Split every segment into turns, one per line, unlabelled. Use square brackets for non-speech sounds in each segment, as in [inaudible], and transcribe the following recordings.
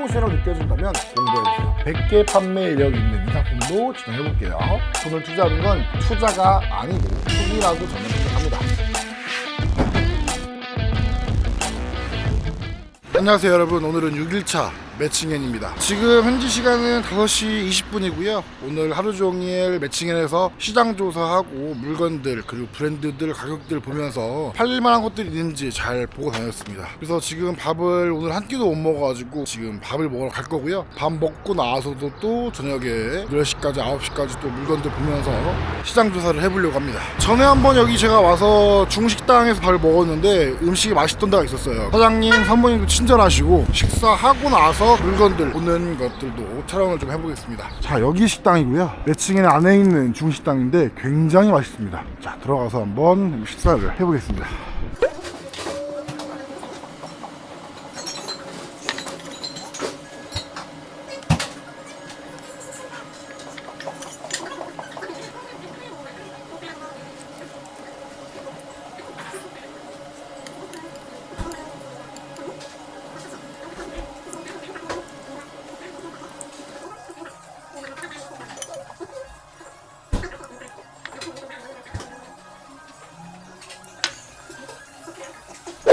플로우시로 느껴진다면 공부해보세요. 100개 판매 이력 있는 이 상품도 진행해볼게요. 돈을 투자하는 건 투자가 아니고 투기라고 저는 생각합니다. 안녕하세요 여러분 오늘은 6일차 매칭엔입니다. 지금 현지 시간은 5시 20분이고요. 오늘 하루 종일 매칭엔에서 시장 조사하고 물건들 그리고 브랜드들 가격들 보면서 팔릴만한 것들이 있는지 잘 보고 다녔습니다. 그래서 지금 밥을 오늘 한 끼도 못 먹어가지고 지금 밥을 먹으러 갈 거고요. 밥 먹고 나와서도 또 저녁에 10시까지 9시까지 또 물건들 보면서 시장 조사를 해보려고 합니다. 전에 한번 여기 제가 와서 중식당에서 밥을 먹었는데 음식이 맛있던 데가 있었어요. 사장님 사모님도 친절하시고 식사하고 나서 물건들 보는 것들도 촬영을 좀 해보겠습니다. 자 여기 식당이고요. 매칭엔 안에 있는 중식당인데 굉장히 맛있습니다. 자 들어가서 한번 식사를 해보겠습니다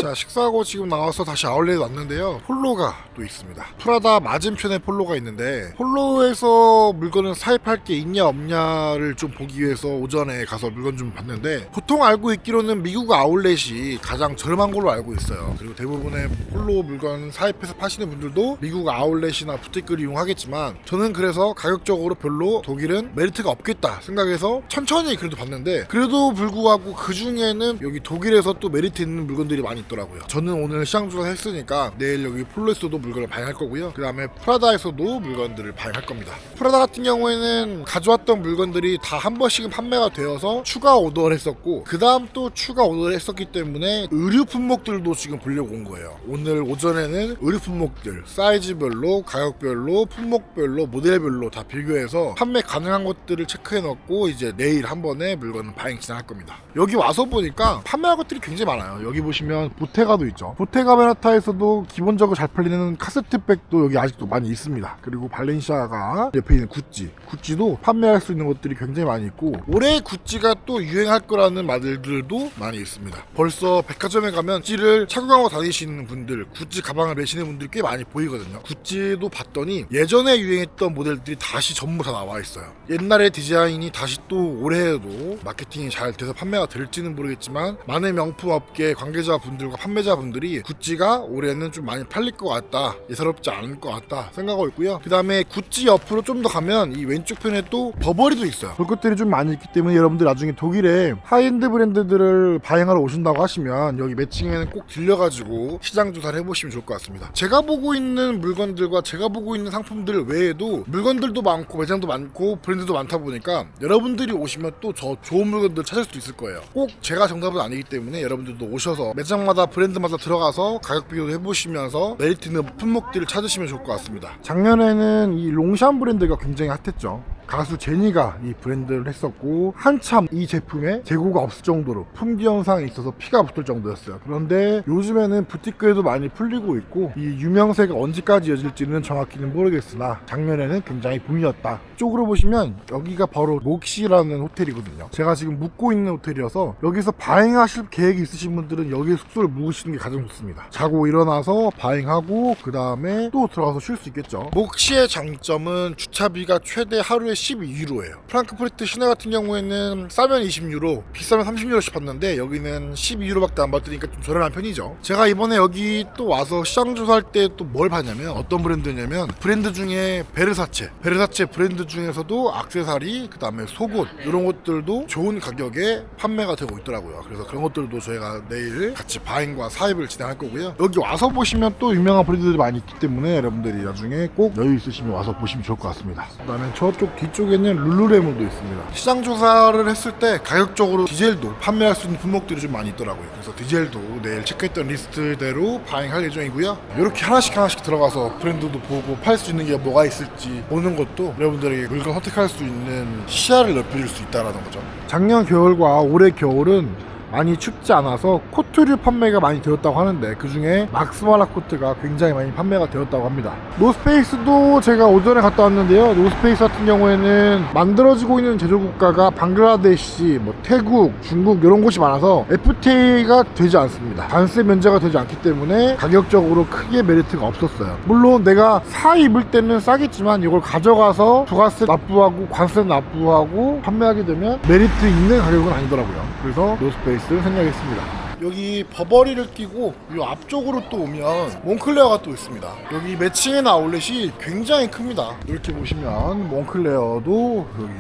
자 식사하고 지금 나와서 다시 아울렛에 왔는데요. 폴로가 또 있습니다 프라다 맞은편에 폴로가 있는데 폴로에서 물건을 사입할 게 있냐 없냐를 좀 보기 위해서 오전에 가서 물건 좀 봤는데 보통 알고 있기로는 미국 아울렛이 가장 저렴한 걸로 알고 있어요 그리고 대부분의 폴로 물건 사입해서 파시는 분들도 미국 아울렛이나 부티크를 이용하겠지만 저는 그래서 가격적으로 별로 독일은 메리트가 없겠다 생각해서 천천히 그래도 봤는데 그래도 불구하고 그 중에는 여기 독일에서 또 메리트 있는 물건들이 많이 있더라고요. 저는 오늘 시장 조사 했으니까 내일 여기 폴로에서도 물건을 발행할 거고요. 그 다음에 프라다에서도 물건들을 발행할 겁니다. 프라다 같은 경우에는 가져왔던 물건들이 다 한 번씩은 판매가 되어서 추가 오더를 했었고 그 다음 또 추가 오더를 했었기 때문에 의류 품목들도 지금 보려고 온 거예요. 오늘 오전에는 의류 품목들 사이즈별로 가격별로 품목별로 모델별로 다 비교해서 판매 가능한 것들을 체크해 놓고 이제 내일 한 번에 물건을 발행 진행할 겁니다. 여기 와서 보니까 판매할 것들이 굉장히 많아요. 여기 보시면 보테가도 있죠. 보테가 베나타에서도 기본적으로 잘 팔리는 카세트백도 여기 아직도 많이 있습니다. 그리고 발렌시아가 옆에 있는 구찌, 구찌도 판매할 수 있는 것들이 굉장히 많이 있고 올해 구찌가 또 유행할 거라는 말들도 많이 있습니다. 벌써 백화점에 가면 구찌를 착용하고 다니시는 분들, 구찌 가방을 매시는 분들이 꽤 많이 보이거든요. 구찌도 봤더니 예전에 유행했던 모델들이 다시 전부 다 나와 있어요. 옛날의 디자인이 다시 또 올해에도 마케팅이 잘 돼서 판매가 될지는 모르겠지만 많은 명품 업계 관계자분들과 판매자분들이 구찌가 올해는 좀 많이 팔릴 것 같다. 예사롭지 않을 것 같다 생각하고 있고요. 그 다음에 구찌 옆으로 좀 더 가면 이 왼쪽 편에 또 버버리도 있어요. 볼 것들이 좀 많이 있기 때문에 여러분들 나중에 독일에 하이엔드 브랜드들을 발행하러 오신다고 하시면 여기 매칭에는 꼭 들려가지고 시장 조사를 해보시면 좋을 것 같습니다. 제가 보고 있는 물건들과 제가 보고 있는 상품들 외에도 물건들도 많고 매장도 많고 브랜드도 많다 보니까 여러분들이 오시면 또 저 좋은 물건들 찾을 수 있을 거예요. 꼭 제가 정답은 아니기 때문에 여러분들도 오셔서 매장마다 브랜드마다 들어가서 가격 비교도 해보시면서 메리트 있는 품목들을 찾으시면 좋을 것 같습니다. 작년에는 이 롱샴 브랜드가 굉장히 핫했죠. 가수 제니가 이 브랜드를 했었고 한참 이 제품에 재고가 없을 정도로 품귀 현상이 있어서 피가 붙을 정도였어요. 그런데 요즘에는 부티크에도 많이 풀리고 있고 이 유명세가 언제까지 이어질지는 정확히는 모르겠으나 작년에는 굉장히 붐이었다. 쪽으로 보시면 여기가 바로 목시라는 호텔이거든요. 제가 지금 묵고 있는 호텔이어서 여기서 바행하실 계획이 있으신 분들은 여기 숙소를 묵으시는 게 가장 좋습니다. 자고 일어나서 바행하고 그 다음에 또 들어가서 쉴 수 있겠죠. 목시의 장점은 주차비가 최대 하루에 12유로예요. 프랑크푸르트 시내 같은 경우에는 싸면 20유로, 비싸면 30유로씩 받는데 여기는 12유로밖에 안 받으니까 좀 저렴한 편이죠. 제가 이번에 여기 또 와서 시장 조사할 때 또 뭘 봤냐면 어떤 브랜드냐면 브랜드 중에 베르사체, 베르사체 브랜드 중에서도 악세사리, 그 다음에 속옷 이런 것들도 좋은 가격에 판매가 되고 있더라고요. 그래서 그런 것들도 저희가 내일 같이 바행과 사입을 진행할 거고요. 여기 와서 보시면 또 유명한 브랜드들이 많이 있기 때문에 여러분들이 나중에 꼭 여유 있으시면 와서 보시면 좋을 것 같습니다. 그다음에 저쪽 뒤 쪽에는 룰루레몬도 있습니다. 시장 조사를 했을 때 가격적으로 디젤도 판매할 수 있는 품목들이 좀 많이 있더라고요. 그래서 디젤도 내일 체크했던 리스트대로 바행할 예정이고요. 이렇게 하나씩 하나씩 들어가서 브랜드도 보고 팔 수 있는 게 뭐가 있을지 보는 것도 여러분들에게 물건 선택할 수 있는 시야를 넓혀줄 수 있다라는 거죠. 작년 겨울과 올해 겨울은 많이 춥지 않아서 코트류 판매가 많이 되었다고 하는데 그 중에 막스마라 코트가 굉장히 많이 판매가 되었다고 합니다. 노스페이스도 제가 오전에 갔다 왔는데요. 노스페이스 같은 경우에는 만들어지고 있는 제조 국가가 방글라데시, 뭐 태국, 중국 이런 곳이 많아서 FTA가 되지 않습니다. 관세 면제가 되지 않기 때문에 가격적으로 크게 메리트가 없었어요. 물론 내가 사 입을 때는 싸겠지만 이걸 가져가서 부가세 납부하고 관세 납부하고 판매하게 되면 메리트 있는 가격은 아니더라고요. 그래서 노스페이스 를 생략했습니다. 여기 버버리를 끼고 이 앞쪽으로 또 오면 몽클레어가 또 있습니다. 여기 매칭의 아울렛이 굉장히 큽니다. 이렇게 보시면 몽클레어도 여기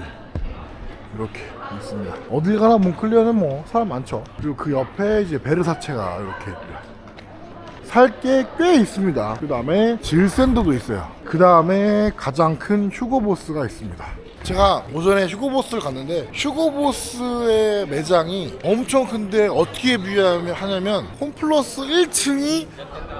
이렇게 있습니다. 어딜 가나 몽클레어는 뭐 사람 많죠. 그리고 그 옆에 이제 베르사체가 이렇게 살 게 꽤 있습니다. 그 다음에 질샌더도 있어요. 그 다음에 가장 큰 휴고보스가 있습니다. 제가 오전에 휴고보스를 갔는데 휴고보스의 매장이 엄청 큰데 어떻게 비유하냐면 홈플러스 1층이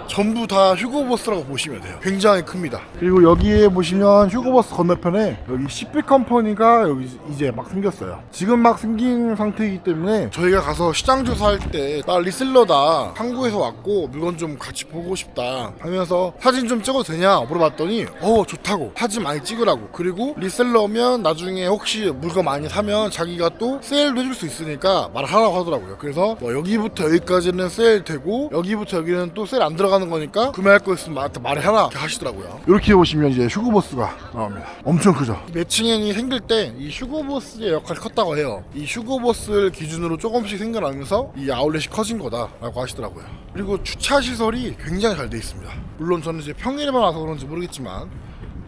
전부 다 휴고보스라고 보시면 돼요. 굉장히 큽니다. 그리고 여기에 보시면 휴고보스 건너편에 여기 CP 컴퍼니가 여기 이제 막 생겼어요. 지금 막 생긴 상태이기 때문에 저희가 가서 시장 조사할 때 나 리셀러다 한국에서 왔고 물건 좀 같이 보고 싶다 하면서 사진 좀 찍어도 되냐 물어봤더니 어 좋다고 사진 많이 찍으라고 그리고 리셀러면 나중에 혹시 물건 많이 사면 자기가 또 세일도 해줄 수 있으니까 말하라고 하더라고요. 그래서 뭐 여기부터 여기까지는 세일 되고 여기부터 여기는 또 세일 안 들어가 는 거니까 구매할 거 있으면 나한테 말해라 이렇게 하시더라고요. 이렇게 보시면 이제 휴고보스가 나옵니다. 엄청 크죠. 매칭행이 생길 때 이 휴고보스의 역할이 컸다고 해요. 이 휴고보스를 기준으로 조금씩 생겨나면서 이 아울렛이 커진 거다라고 하시더라고요. 그리고 주차 시설이 굉장히 잘 돼 있습니다. 물론 저는 이제 평일에만 와서 그런지 모르겠지만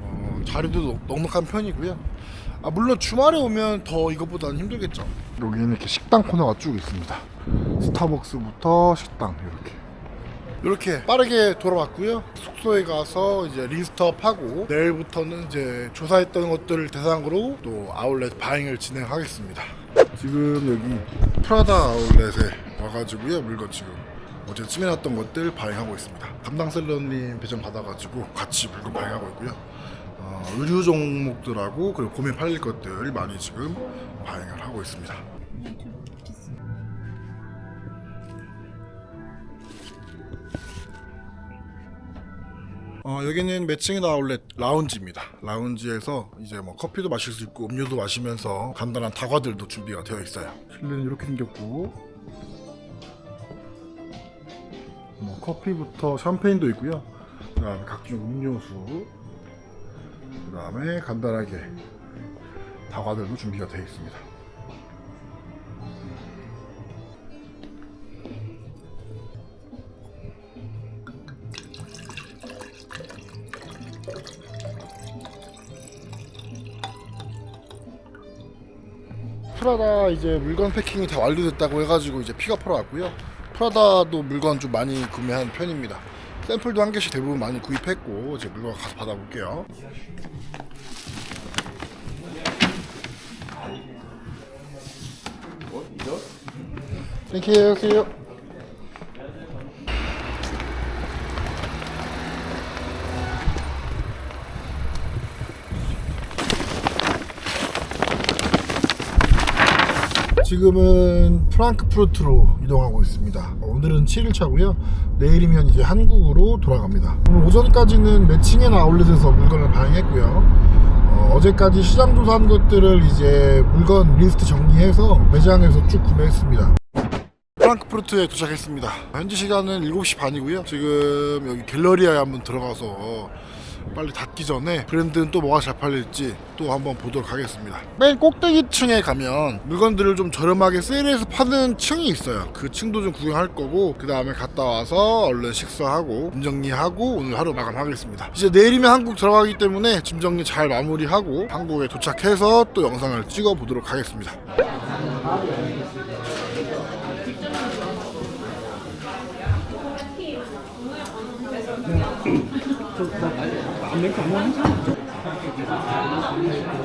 어, 자리도 넉- 넉넉한 편이고요. 아, 물론 주말에 오면 더 이것보다는 힘들겠죠. 여기는 이렇게 식당 코너가 쭉 있습니다. 스타벅스부터 식당 이렇게. 이렇게 빠르게 돌아왔고요. 숙소에 가서 이제 리스트업하고 내일부터는 이제 조사했던 것들을 대상으로 또 아울렛 바잉을 진행하겠습니다. 지금 여기 프라다 아울렛에 와가지고요. 물건 지금 어제 찜해놨던 것들 바잉하고 있습니다. 담당 셀러님 배정 받아가지고 같이 물건 바잉하고 있고요. 어, 의류 종목들하고 그리고 봄에 팔릴 것들 많이 지금 바잉을 하고 있습니다. 어, 여기는 매칭인 아울렛 라운지입니다. 라운지에서 이제 뭐 커피도 마실 수 있고 음료도 마시면서 간단한 다과들도 준비가 되어 있어요. 실내는 이렇게 생겼고 뭐 커피부터 샴페인도 있고요. 그다음에 각종 음료수, 그다음에 간단하게 다과들도 준비가 되어 있습니다. 프라다 이제 물건 패킹이 다 완료됐다고 해가지고 이제 픽업하러 왔고요. 프라다도 물건 좀 많이 구매한 편입니다. 샘플도 한 개씩 대부분 많이 구입했고 이제 물건 가서 받아볼게요. 땡큐, 땡큐. 지금은 프랑크푸르트로 이동하고 있습니다. 오늘은 7일차고요. 내일이면 이제 한국으로 돌아갑니다. 오늘 오전까지는 매칭앤 아울렛에서 물건을 발행했고요. 어, 제까지 시장 조사한 것들을 이제 물건 리스트 정리해서 매장에서 쭉 구매했습니다. 프랑크푸르트에 도착했습니다. 현지 시간은 7시 반이고요. 지금 여기 갤러리아에 한번 들어가서 빨리 닫기 전에 브랜드는 또 뭐가 잘 팔릴지 또 한번 보도록 하겠습니다. 맨 꼭대기 층에 가면 물건들을 좀 저렴하게 세일해서 파는 층이 있어요. 그 층도 좀 구경할 거고 그 다음에 갔다 와서 얼른 식사하고 짐 정리하고 오늘 하루 마감하겠습니다. 이제 내일이면 한국 들어가기 때문에 짐 정리 잘 마무리하고 한국에 도착해서 또 영상을 찍어 보도록 하겠습니다. [laughs] 没想到。你